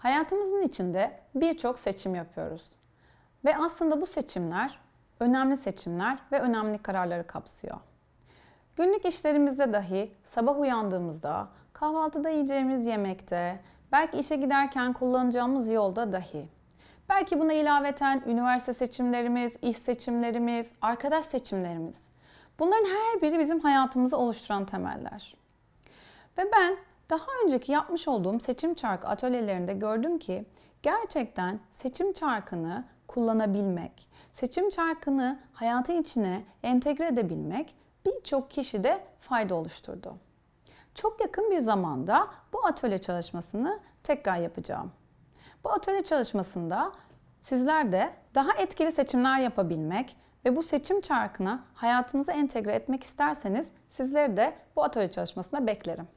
Hayatımızın içinde birçok seçim yapıyoruz. Ve aslında bu seçimler önemli seçimler ve önemli kararları kapsıyor. Günlük işlerimizde dahi sabah uyandığımızda, kahvaltıda yiyeceğimiz yemekte, belki işe giderken kullanacağımız yolda dahi. Belki buna ilaveten üniversite seçimlerimiz, iş seçimlerimiz, arkadaş seçimlerimiz. Bunların her biri bizim hayatımızı oluşturan temeller. Ve ben daha önceki yapmış olduğum seçim çarkı atölyelerinde gördüm ki gerçekten seçim çarkını kullanabilmek, seçim çarkını hayatı içine entegre edebilmek birçok kişide fayda oluşturdu. Çok yakın bir zamanda bu atölye çalışmasını tekrar yapacağım. Bu atölye çalışmasında sizler de daha etkili seçimler yapabilmek ve bu seçim çarkına hayatınıza entegre etmek isterseniz sizleri de bu atölye çalışmasına beklerim.